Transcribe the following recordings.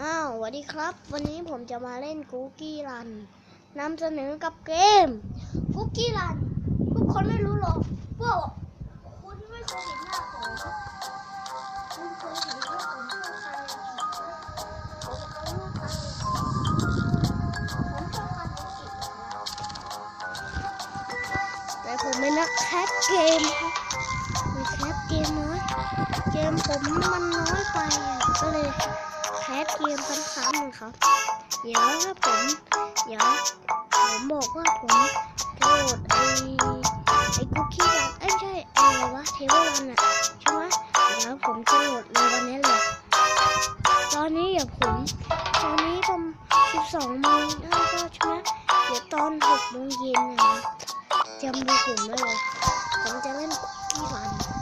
อ้าวสวัสดีครับ วันนี้ผมจะมาเล่นคุกกี้รันนำเสนอกับเกมคุกกี้รันทุกคนไม่รู้หรอกว่าคุณไม่เคยเห็นหน้าผมคุณเคยเห็นว่าผมชื่อคาเนกิผมเอาลูกคาเนกิผมชอบคาเนกิแต่ผมเป็นนักแคสเกมครับมีแคสเกมน้อยเกมผมมันน้อยไปก็เลย สเกมซ้ำๆนะครับ เดี๋ยวถ้าผม เดี๋ยวผมบอกว่าผมโหลดไอ้ไอ้คุกกี้รันเอ้ยใช่ไอ้อะไรวะเทเบิลรันอะใช่ไหมเดี๋ยวผมจะโหลดเลยวันนี้เลยตอนนี้เดี๋ยวผมตอนนี้ผมาณ12โมงแล้วก็ใช่ไหมเดี๋ยวตอน6โมงเย็นนะครับจำดูผมได้เลยผมจะเล่นคุกกี้รันนั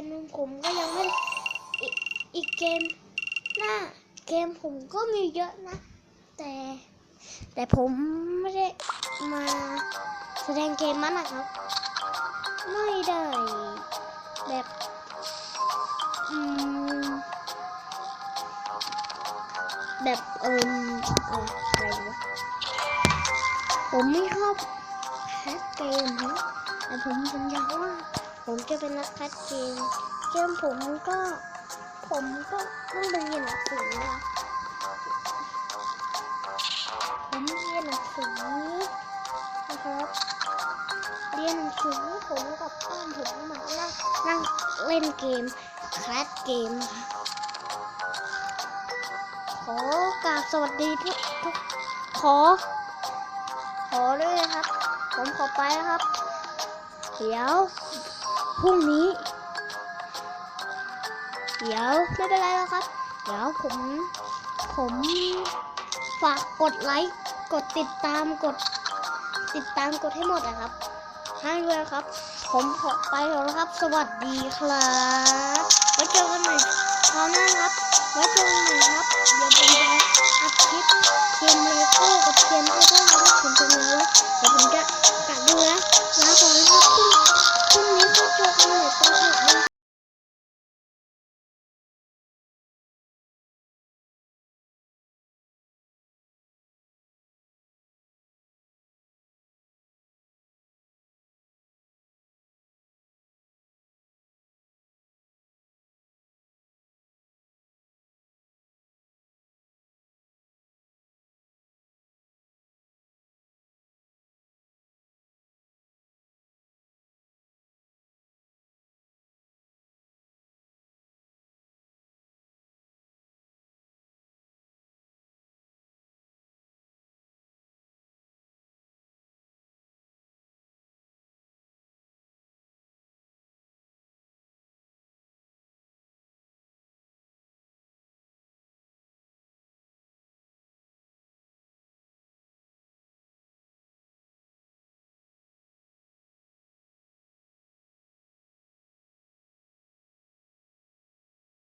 มนึงผมก็ยังไม่อีกเกมหน้าเกมผมก็มีเยอะนะ แต่ แต่ผมไม่ได้มาแสดงเกมมันนะครับ ไม่ได้แบบอืมแบบเอิมอะไรวะผมไม่ชอบแคสเกมนะแต่ผมสัญญาว่า ผมจะเป็นนักแคสเกมเกมผมก็ ผมก็ต้องไปเรียนหนังสือนะผมเรียนหนังสือนะครับเรียนหนังสือผมกับเพื่อนผมมานั่งนั่งเล่นเกมแคสเกมค่ะขอกราบสวัสดีทุกทุกขอ ขอด้วยนะครับ ผมขอไปนะครับ เดี๋ยว พรุ่งนี้ เดี๋ยวไม่เป็นไรแล้วครับ เดี๋ยวผม ผมฝากกดไลค์ กดติดตาม กด ติดตามกดให้หมดนะครับ ให้ด้วยครับ ผมขอไปแล้วครับ สวัสดีครับไว้เจอกันใหม่คราวหน้าครับไว้เจอกันใหม่ครับ เดี๋ยวผมจะอัดคลิปเกมเลโก้กับเกมไอดอลนะครับผมจะมีไว้เดี๋ยวผมจะกัดดูนะ